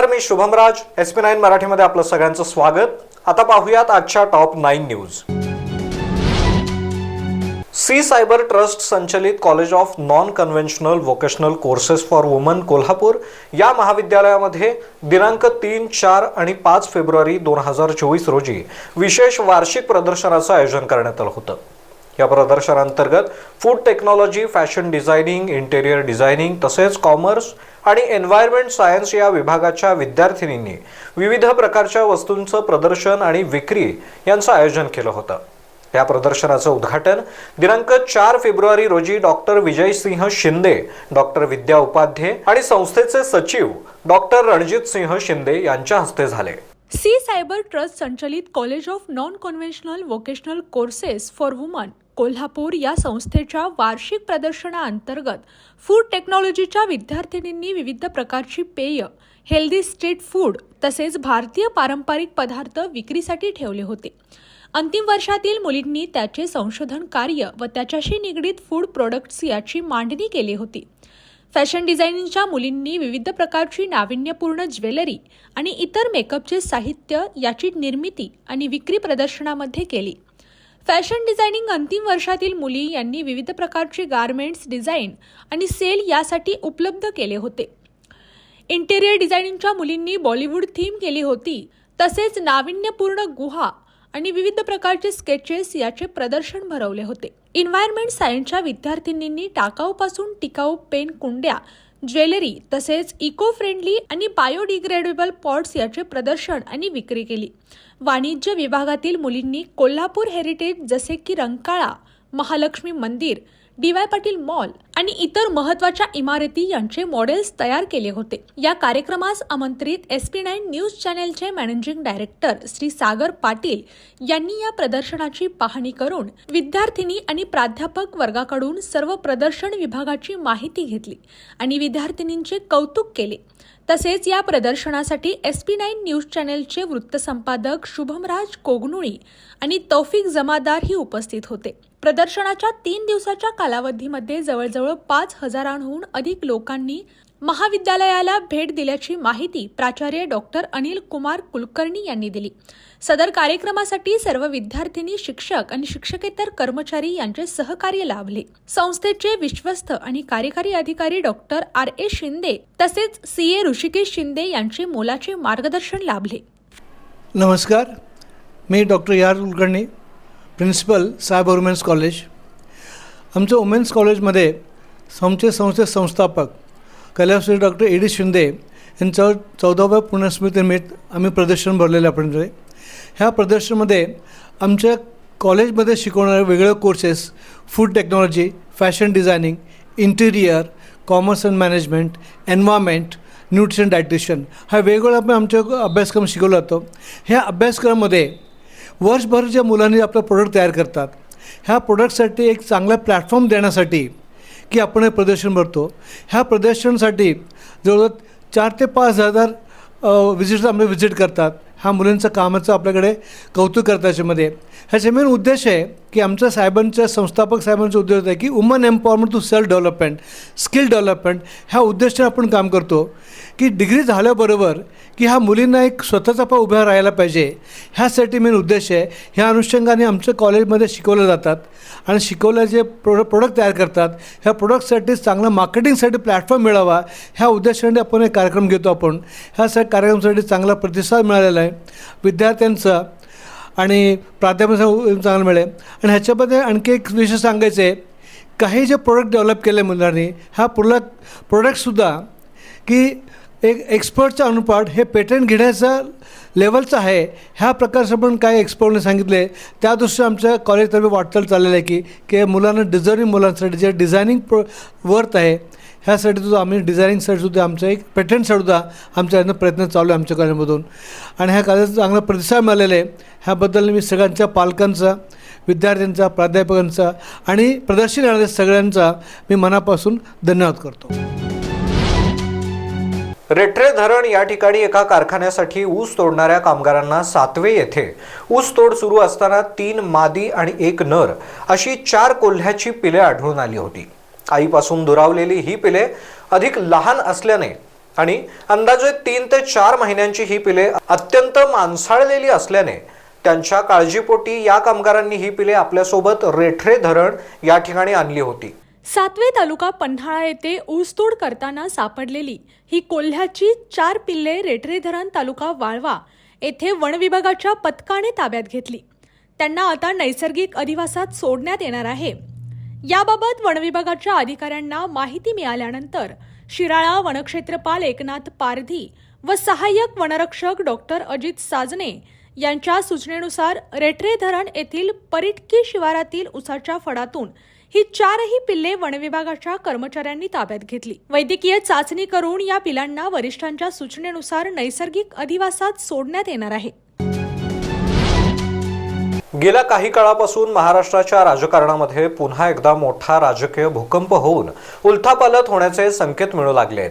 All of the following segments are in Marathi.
नमस्कार मी शुभमराज. एस पी नाईन मराठीमध्ये आपलं सगळ्यांचं स्वागत. आता पाहूयात आजच्या top nine news. C cyber trust संचलित college of non conventional vocational courses for women Kolhapur या महाविद्यालयामध्ये दिनांक तीन चार आणि पाच फेब्रुवारी दोन हजार चोवीस रोजी विशेष वार्षिक प्रदर्शनाचं आयोजन करण्यात आलं होतं. या प्रदर्शनांतर्गत food technology fashion designing interior designing तसेच कॉमर्स आणि एन्व्हायरमेंट सायन्स या विभागाच्या विद्यार्थिनींनी विविध प्रकारच्या वस्तूंचं प्रदर्शन आणि विक्री यांचं आयोजन केलं होतं. या प्रदर्शनाचं उद्घाटन दिनांक चार फेब्रुवारी रोजी डॉक्टर विजयसिंह शिंदे डॉक्टर विद्या उपाध्ये आणि संस्थेचे सचिव डॉक्टर रणजित सिंह शिंदे यांच्या हस्ते झाले. सी सायबर ट्रस्ट संचलित college of non conventional vocational courses for women Kolhapur या संस्थेच्या वार्षिक प्रदर्शनाअंतर्गत फूड टेक्नॉलॉजीच्या विद्यार्थिनींनी विविध प्रकारची पेय हेल्दी स्ट्रीट फूड तसेच भारतीय पारंपरिक पदार्थ विक्रीसाठी ठेवले होते. अंतिम वर्षातील मुलींनी त्याचे संशोधन कार्य व त्याच्याशी निगडीत फूड प्रोडक्ट्स याची मांडणी केली होती. फॅशन डिझायनिंगच्या मुलींनी विविध प्रकारची नाविन्यपूर्ण ज्वेलरी आणि इतर मेकअपचे साहित्य याची निर्मिती आणि विक्री प्रदर्शनामध्ये केली. फॅशन डिझायनिंग अंतिम वर्षातील मुली यांनी विविध प्रकारचे गारमेंट्स डिझाईन आणि सेल यासाठी उपलब्ध केले होते. इंटेरियर डिझायनिंगच्या मुलींनी बॉलिवूड थीम केली होती. तसेच नाविन्यपूर्ण गुहा आणि विविध प्रकारचे स्केचेस याचे प्रदर्शन भरवले होते. इन्व्हायरमेंट सायन्सच्या विद्यार्थिनींनी टाकाऊपासून टिकाऊ पेन कुंड्या ज्वेलरी तसेच इको फ्रेंडली आणि बायोडिग्रेडेबल पॉट्स याचे प्रदर्शन आणि विक्री केली. वाणिज्य विभागातील मुलींनी कोल्हापूर हेरिटेज जसे की रंकाळा महालक्ष्मी मंदिर डी वाय पाटील मॉल आणि इतर महत्त्वाच्या इमारती यांचे मॉडेल्स तयार केले होते. या कार्यक्रमास आमंत्रित एस पी नाईन न्यूज चॅनेलचे मॅनेजिंग डायरेक्टर श्री सागर पाटील यांनी या प्रदर्शनाची पाहणी करून विद्यार्थिनी आणि प्राध्यापक वर्गाकडून सर्व प्रदर्शन विभागाची माहिती घेतली आणि विद्यार्थिनींचे कौतुक केले. तसेच या प्रदर्शनासाठी एस पी नाईन न्यूज चॅनेलचे वृत्तसंपादक शुभमराज कोगनुळी आणि तौफिक जमादार ही उपस्थित होते. प्रदर्शनाच्या तीन दिवसाच्या कालावधीमध्ये जवळजवळ पाच हजारांहून अधिक लोकांनी महाविद्यालयाला भेट दिल्याची माहिती प्राचार्य डॉक्टर अनिल कुमार कुलकर्णी यांनी दिली. सदर कार्यक्रमासाठी सर्व विद्यार्थिनी शिक्षक आणि शिक्षकेतर कर्मचारी यांचे सहकार्य लाभले. संस्थेचे विश्वस्त आणि कार्यकारी अधिकारी डॉक्टर आर. ए. शिंदे तसेच सी. ए. ऋषिकेश शिंदे यांचे मोलाचे मार्गदर्शन लाभले. नमस्कार. मी डॉक्टर यार कुलकर्णी प्रिन्सिपल साहेब वुमेन्स कॉलेज आमच्या वुमेन्स कॉलेजमध्ये आमचे संस्थे संस्थापक Kalashri doctor A. D. Shinde यांच्यावर चौदाव्या पुण्यस्मृतीनिमित्त आम्ही प्रदर्शन भरलेलं आपण ह्या प्रदर्शनामध्ये आमच्या कॉलेजमध्ये शिकवणारे वेगळे courses food technology fashion designing interior commerce and management environment nutrition dietitian हा वेगवेगळा आपण आमच्या अभ्यासक्रम शिकवला जातो. ह्या अभ्यासक्रमामध्ये वर्षभर ज्या मुलांनी आपलं प्रोडक्ट तयार करतात ह्या प्रोडक्टसाठी एक चांगला प्लॅटफॉर्म देण्यासाठी की आपण हे प्रदर्शन भरतो. ह्या प्रदर्शनासाठी जवळजवळ चार ते पाच हजार विजिटर्स आम्ही विजिट करतात. हा मुलींचं कामाचं आपल्याकडे कौतुक करता याच्यामध्ये. ह्याचा मेन उद्देश आहे की आमच्या साहेबांच्या संस्थापक साहेबांचा उद्देश आहे की women empowerment to self development skill development ह्या उद्देशाने आपण काम करतो. की डिग्री झाल्याबरोबर की ह्या मुलींना एक स्वतःचा पा उभ्या राहायला पाहिजे. ह्यासाठी मेन उद्देश आहे. ह्या अनुषंगाने आमच्या कॉलेजमध्ये शिकवलं जातात आणि शिकवल्या जे प्रोड प्रोडक्ट तयार करतात ह्या प्रोडक्टसाठी चांगलं मार्केटिंगसाठी प्लॅटफॉर्म मिळावा ह्या उद्देशाने आपण एक कार्यक्रम घेतो आपण. ह्या स कार्यक्रमासाठी चांगला प्रतिसाद मिळालेला आहे. विद्यार्थ्यांचं आणि प्राध्यापक चांगलं मिळेल. आणि ह्याच्यामध्ये आणखी एक विषय सांगायचं आहे काही जे प्रोडक्ट डेव्हलप केले मुलांनी हा प्रोडक्ट प्रोडक्टसुद्धा की एक एक्सपर्टचा अनुपात हे पेटंट घेण्याचा लेवलचं आहे ह्या प्रकारचं पण काही एक्सपर्टने सांगितले. त्या दृष्टीने आमच्या कॉलेजतर्फे वाटचाल चाललेलं आहे की की मुलांना डिझर्निंग मुलांसाठी जे डिझायनिंग प्रो वर्थ आहे ह्यासाठी सुद्धा आम्ही डिझायनिंगसाठी सुद्धा आमचं एक पेटंटसाठी सुद्धा आमच्या यानं प्रयत्न चालू आहे आमच्या कार्यामधून आणि ह्या कार्याचा चांगला प्रतिसाद मिळालेला आहे. ह्याबद्दल मी सगळ्यांच्या पालकांचा विद्यार्थ्यांचा प्राध्यापकांचा आणि प्रदर्शन येणाऱ्या सगळ्यांचा मी मनापासून धन्यवाद करतो. रेट्रे धरण या ठिकाणी एका कारखान्यासाठी ऊस तोडणाऱ्या कामगारांना सातवे येथे. ऊस तोड सुरू असताना तीन मादी आणि एक नर अशी चार कोल्ह्याची पिले आढळून आली होती. आईपासून दुरावलेली ही पिले अधिक लहान असल्याने आणि अंदाजे तीन ते चार महिन्यांची ही पिले अत्यंत मांसाळलेली असल्याने त्यांच्या काळजीपोटी या कामगारांनी ही पिले आपल्यासोबत रेठरे धरण या ठिकाणी आणली होती. सातवे तालुका पन्हाळा येथे ऊसतोड करताना सापडलेली ही कोल्ह्याची चार पिल्ले रेटरे धरण तालुका वाळवा येथे वनविभागाच्या पथकाने ताब्यात घेतली. त्यांना आता नैसर्गिक अधिवासात सोडण्यात येणार आहे. याबाबत वनविभागाच्या अधिकाऱ्यांना माहिती मिळाल्यानंतर शिराळा वनक्षेत्रपाल एकनाथ पारधी व सहाय्यक वनरक्षक डॉक्टर अजित साजने यांच्या सूचनेनुसार रेटरे धरण येथील परिटकी शिवारातील उसाच्या फडातून ही चारही पिल्ले वनविभागाच्या कर्मचाऱ्यांनी ताब्यात घेतली. वैद्यकीय चाचणी करून या पिलांना वरिष्ठांच्या सूचनेनुसार नैसर्गिक अधिवासात सोडण्यात येणार आहे. गेल्या काही काळापासून महाराष्ट्राच्या राजकारणामध्ये पुन्हा एकदा मोठा राजकीय भूकंप होऊन उलथापालथ होण्याचे संकेत मिळू लागले आहेत.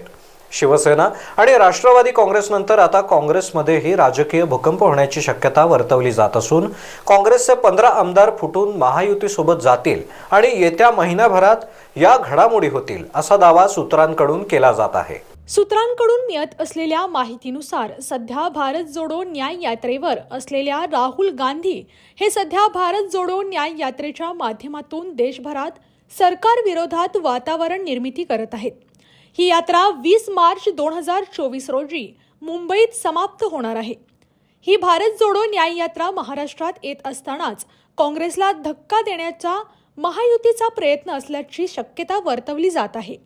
शिवसेना आणि राष्ट्रवादी काँग्रेसनंतर आता काँग्रेसमध्येही राजकीय भूकंप होण्याची शक्यता वर्तवली जात असून काँग्रेसचे पंधरा आमदार फुटून महायुतीसोबत जातील आणि येत्या महिन्याभरात या घडामोडी होतील असा दावा सूत्रांकडून केला जात आहे. सूत्रांकडून मिळत असलेल्या माहितीनुसार सध्या भारत जोडो न्याय यात्रेवर असलेल्या राहुल गांधी हे सध्या भारत जोडो न्याय यात्रेच्या माध्यमातून देशभरात सरकार विरोधात वातावरण निर्मिती करत आहेत. ही यात्रा वीस मार्च दोन हजार चोवीस रोजी मुंबईत समाप्त होणार आहे. ही भारत जोडो न्याय यात्रा महाराष्ट्रात येत असतानाच काँग्रेसला धक्का देण्याचा महायुतीचा प्रयत्न असल्याची शक्यता वर्तवली जात आहे.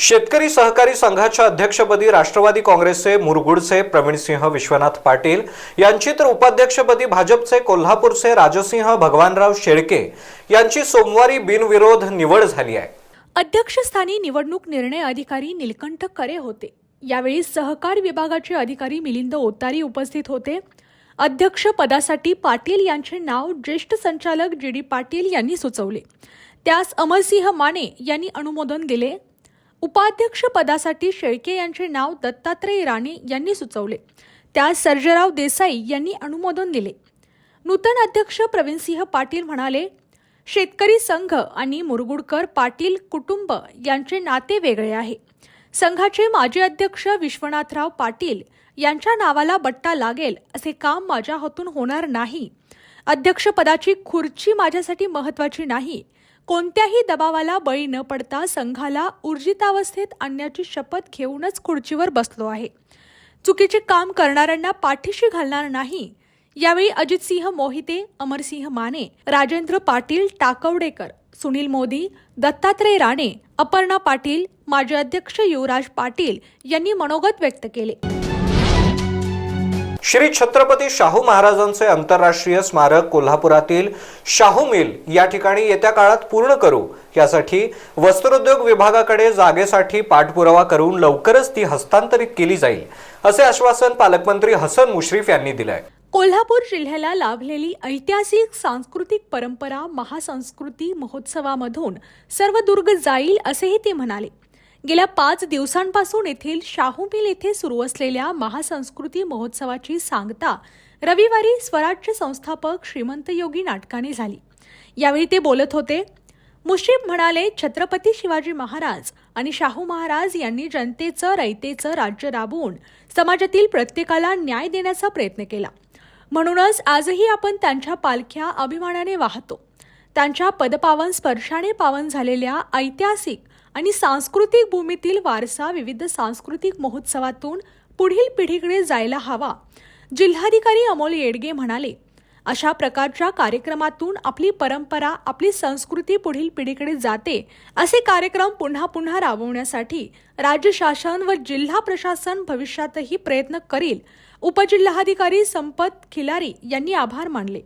शेतकरी सहकारी संघाच्या अध्यक्षपदी राष्ट्रवादी काँग्रेसचे मुरगुडचे प्रवीणसिंह विश्वनाथ पाटील यांची तर उपाध्यक्षपदी भाजपचे कोल्हापूरचे राजसिंह भगवानराव शेळके यांची सोमवारी बिनविरोध निवड झाली आहे. अध्यक्षस्थानी निवडणूक निर्णय अधिकारी निलकंठ करे होते. यावेळी सहकार विभागाचे अधिकारी मिलिंद ओतारी उपस्थित होते. अध्यक्ष पदासाठी पाटील यांचे नाव ज्येष्ठ संचालक जी डी पाटील यांनी सुचवले. त्यास अमरसिंह माने यांनी अनुमोदन दिले. उपाध्यक्ष पदासाठी शेळके यांचे नाव दत्तात्रय राणे यांनी सुचवले. त्यास सर्जराव देसाई यांनी अनुमोदन दिले. नूतन अध्यक्ष प्रवीणसिंह पाटील म्हणाले शेतकरी संघ आणि मुरगुडकर पाटील कुटुंब यांचे नाते वेगळे आहे. संघाचे माजी अध्यक्ष विश्वनाथराव पाटील यांच्या नावाला बट्टा लागेल असे काम माझ्या हातून होणार नाही. अध्यक्षपदाची खुर्ची माझ्यासाठी महत्वाची नाही. कोणत्याही दबावाला बळी न पडता संघाला ऊर्जितावस्थेत आणण्याची शपथ घेऊनच खुर्चीवर बसलो आहे. चुकीचे काम करणाऱ्यांना पाठीशी घालणार नाही. यावेळी अजितसिंह मोहिते अमरसिंह माने राजेंद्र पाटील टाकवडेकर सुनील मोदी दत्तात्रय राणे अपर्णा पाटील माजी अध्यक्ष युवराज पाटील यांनी मनोगत व्यक्त केले. श्री छत्रपती शाहू महाराजांचे आंतरराष्ट्रीय स्मारक कोल्हापुरातील शाहू मिल या ठिकाणी येत्या काळात पूर्ण करू. यासाठी वस्त्रोद्योग विभागाकडे जागेसाठी पाठपुरावा करून लवकरच ती हस्तांतरित केली जाईल असे आश्वासन पालकमंत्री हसन मुश्रीफ यांनी दिले आहे कोल्हापूर जिल्ह्याला लाभलेली ऐतिहासिक सांस्कृतिक परंपरा महासंस्कृती महोत्सवामधून सर्व दुर्ग जाईल असेही ते म्हणाले. गेल्या पाच दिवसांपासून येथील शाहू मिल येथे सुरू असलेल्या महासंस्कृती महोत्सवाची सांगता रविवारी स्वराज्य संस्थापक श्रीमंत योगी नाटकाने झाली. यावेळी ते बोलत होते मुश्रीफ म्हणाले छत्रपती शिवाजी महाराज आणि शाहू महाराज यांनी जनतेचं रयतेचं राज्य राबवून समाजातील प्रत्येकाला न्याय देण्याचा प्रयत्न केला. म्हणूनच आजही आपण त्यांच्या पालख्या अभिमानाने वाहतो. त्यांच्या पदपावन स्पर्शाने पावन झालेल्या ऐतिहासिक आणि सांस्कृतिक भूमीतील वारसा विविध सांस्कृतिक महोत्सवातून पुढील पिढीकडे जायला हवा. जिल्हाधिकारी अमोल येडगे म्हणाले अशा प्रकारच्या कार्यक्रमातून आपली परंपरा आपली संस्कृती पुढील पिढीकडे जाते असे कार्यक्रम पुन्हा पुन्हा राबवण्यासाठी राज्य शासन व जिल्हा प्रशासन भविष्यातही प्रयत्न करील उपजिल्हाधिकारी संपत खिलारी यांनी आभार मानले.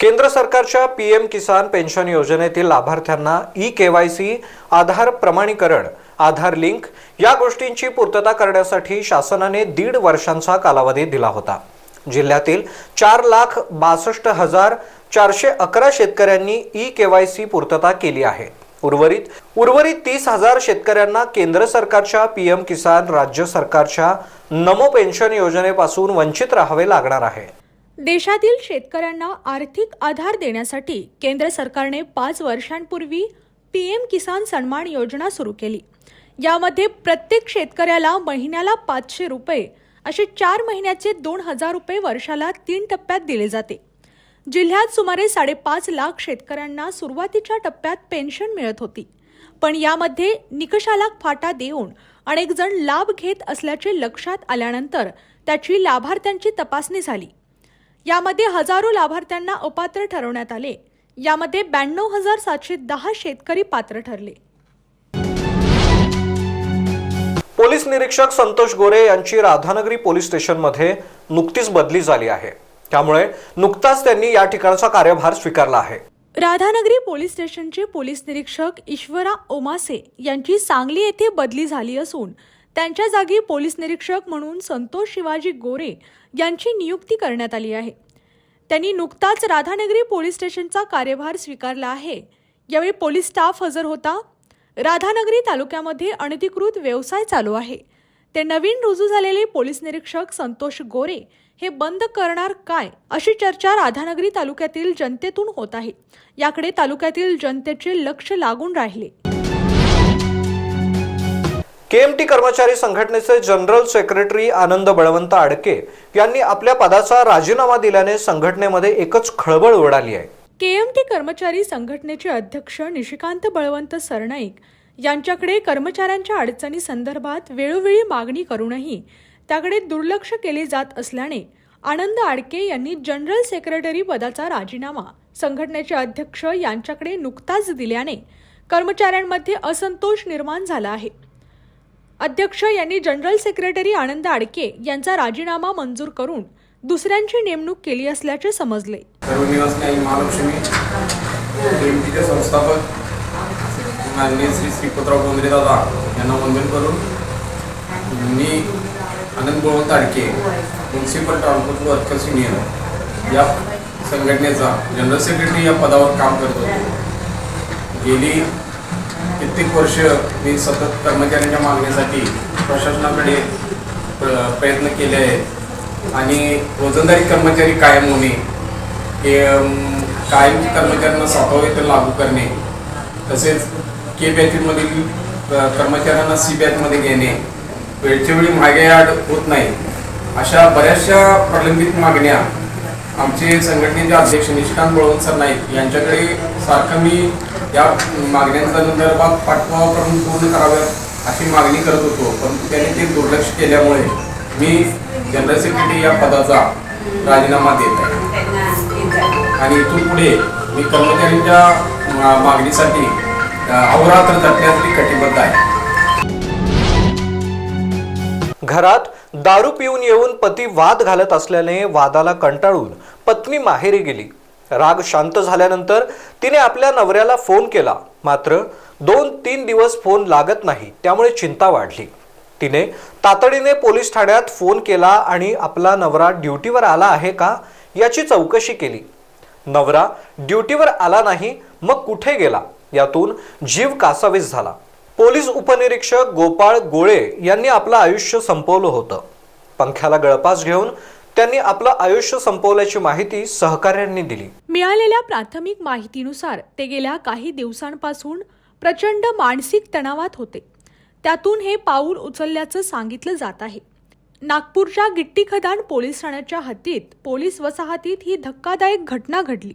केंद्र सरकारच्या पी एम किसान पेन्शन योजनेतील लाभार्थ्यांना ई केवायसी आधार प्रमाणीकरण आधार लिंक या गोष्टींची पूर्तता करण्यासाठी शासनाने दीड वर्षांचा कालावधी दिला होता. जिल्ह्यातील चार लाख बासष्ट हजार चारशे अकरा शेतकऱ्यांनी ई केवायसी पूर्तता केली आहे. उर्वरित उर्वरित तीस हजार शेतकऱ्यांना केंद्र सरकारच्या पी एम किसान राज्य सरकारच्या नमो पेन्शन योजनेपासून वंचित राहावे लागणार आहे. देशातील शेतकऱ्यांना आर्थिक आधार देण्यासाठी केंद्र सरकारने पाच वर्षांपूर्वी पी एम किसान सन्मान योजना सुरू केली. यामध्ये प्रत्येक शेतकऱ्याला महिन्याला पाचशे रुपये असे चार महिन्याचे दोन हजार रुपये वर्षाला तीन टप्प्यात दिले जाते. जिल्ह्यात सुमारे साडेपाच लाख शेतकऱ्यांना सुरुवातीच्या टप्प्यात पेन्शन मिळत होती. पण यामध्ये निकषाला फाटा देऊन अनेक जण लाभ घेत असल्याचे लक्षात आल्यानंतर त्याची लाभार्थ्यांची तपासणी झाली. यामध्ये हजारो लाभार्थ्यांना अपात्र ठरवण्यात आले. यामध्ये ब्याण्णव हजार सातशे दहा शेतकरी पात्र ठरले. पोलीस निरीक्षक संतोष गोरे यांची राधानगरी पोलीस स्टेशनमध्ये नुकतीच बदली झाली आहे. त्यामुळे नुकताच त्यांनी या ठिकाणचा कार्यभार स्वीकारला आहे. राधानगरी पोलीस स्टेशनचे पोलीस निरीक्षक ईश्वरा ओमासे यांची सांगली येथे बदली झाली असून त्यांच्या जागी पोलीस निरीक्षक म्हणून संतोष शिवाजी गोरे यांची नियुक्ती करण्यात आली आहे. त्यांनी नुकताच राधानगरी पोलीस स्टेशनचा कार्यभार स्वीकारला आहे. यावेळी पोलीस स्टाफ हजर होता. राधानगरी तालुक्यामध्ये अनधिकृत व्यवसाय चालू आहे. ते नवीन रुजू झालेले पोलीस निरीक्षक संतोष गोरे हे बंद करणार काय अशी चर्चा राधानगरी तालुक्यातील जनतेतून होत आहे. याकडे तालुक्यातील जनतेचे लक्ष लागून राहिले. केएमटी कर्मचारी संघटनेचे जनरल सेक्रेटरी आनंद बळवंत आडके यांनी आपल्या पदाचा राजीनामा दिल्याने संघटनेमध्ये एकच खळबळ उडाली आहे. केएमटी कर्मचारी संघटनेचे अध्यक्ष निशिकांत बळवंत सरनाईक यांच्याकडे कर्मचाऱ्यांच्या अडचणी संदर्भात वेळोवेळी मागणी करूनही त्याकडे दुर्लक्ष केले जात असल्याने आनंद आडके यांनी जनरल सेक्रेटरी पदाचा राजीनामा संघटनेचे अध्यक्ष यांच्याकडे नुकताच दिल्याने कर्मचाऱ्यांमध्ये असंतोष निर्माण झाला आहे. अध्यक्ष यांनी जनरल सेक्रेटरी आनंद आडके यांचा राजीनामा मंजूर करून दुसऱ्यांची नेमणूक केली असल्याचे समजले. सर्वनिवास संस्थापक माननीय श्री श्रीपतराव डोंगरे दादा यांना वंदन करून मी Anand Balwant Tadke municipal transport worker union या संघटनेचा जनरल सेक्रेटरी या पदावर काम करत होतो. गेली कित्येक वर्ष मी सतत कर्मचाऱ्यांच्या मागणीसाठी प्रशासनाकडे प्र- प्रयत्न केले आहेत. आणि रोजंदारी कर्मचारी कायम होणे हे कायम कर्मचाऱ्यांना सातवा वेतन लागू करणे तसेच के बॅचमधील कर्मचाऱ्यांना सी बॅचमध्ये घेणे वेळच्या वेळी मागे आड होत नाही अशा बऱ्याचशा प्रलंबित मागण्या आमचे संघटनेचे अध्यक्ष निष्कांत बळवंत सर नाईक यांच्याकडे सारखं मी या मागण्यांच्या संदर्भात पाठपुरावा करून पूर्ण कराव्यात अशी मागणी करत होतो. परंतु त्यांनी ते दुर्लक्ष केल्यामुळे मी जनरल सेक्रेटरी या पदाचा राजीनामा देत आहे. आणि इथून पुढे मी कर्मचाऱ्यांच्या मागणीसाठी अहोरात्र झटण्यासाठी कटिबद्ध आहे. घरात दारू पिऊन येऊन पती वाद घालत असल्याने वादाला कंटाळून पत्नी माहेरी गेली. राग शांत झाल्यानंतर तिने आपल्या नवऱ्याला फोन केला. मात्र दोन तीन दिवस फोन लागत नाही त्यामुळे चिंता वाढली. तिने तातडीने पोलीस ठाण्यात फोन केला आणि आपला नवरा ड्युटीवर आला आहे का याची चौकशी केली. नवरा ड्युटीवर आला नाही मग कुठे गेला? यातून जीव कासावीस झाला. पोलीस उपनिरीक्षक गोपाळ गोळे यांनी आपलं आयुष्य संपवलं होतं. पंख्याला गळपास घेऊन त्यांनी आपलं आयुष्य संपवल्याची माहिती सहकाऱ्यांनी दिली. मिळालेल्या प्राथमिक माहितीनुसार ते गेल्या काही दिवसांपासून प्रचंड मानसिक तणावात होते. त्यातून हे पाऊल उचलल्याचं सांगितलं जात आहे. नागपूरच्या गिट्टी खदान पोलीस ठाण्याच्या हद्दीत पोलीस वसाहतीत ही धक्कादायक घटना घडली.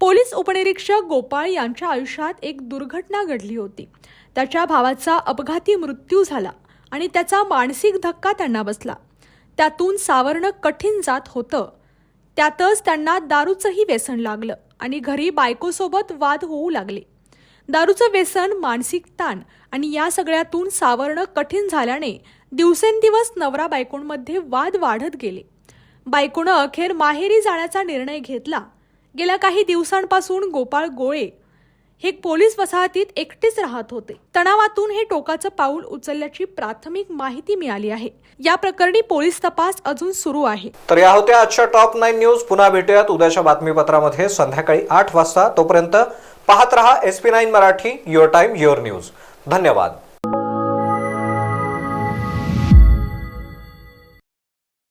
पोलीस उपनिरीक्षक गोपाळ यांच्या आयुष्यात एक दुर्घटना घडली होती. त्याच्या भावाचा अपघाती मृत्यू झाला आणि त्याचा मानसिक धक्का त्यांना बसला. त्यातून सावरणं कठीण जात होतं. त्यातच त्यांना दारूचंही व्यसन लागलं आणि घरी बायकोसोबत वाद होऊ लागले. दारूचं व्यसन मानसिक ताण आणि या सगळ्यातून सावरणं कठीण झाल्याने दिवसेंदिवस नवरा बायकोंमध्ये वाद वाढत गेले. बायकोनं अखेर माहेरी जाण्याचा निर्णय घेतला. गेल्या काही दिवसांपासून गोपाळ गोळे हे पोलीस वसाहतीत एकटेच राहत होते. तणावातून हे टोकाचं पाऊल उचलल्याची प्राथमिक माहिती मिळाली आहे. या प्रकरणी पोलीस तपास अजून सुरू आहे. तर या होत्या आजच्या टॉप नाईन न्यूज. पुन्हा भेटूयात. उद्याच्या बातमीपत्रामध्ये संध्याकाळी आठ वाजता तोपर्यंत पाहत रहा S P nine Marathi your time your news. धन्यवाद.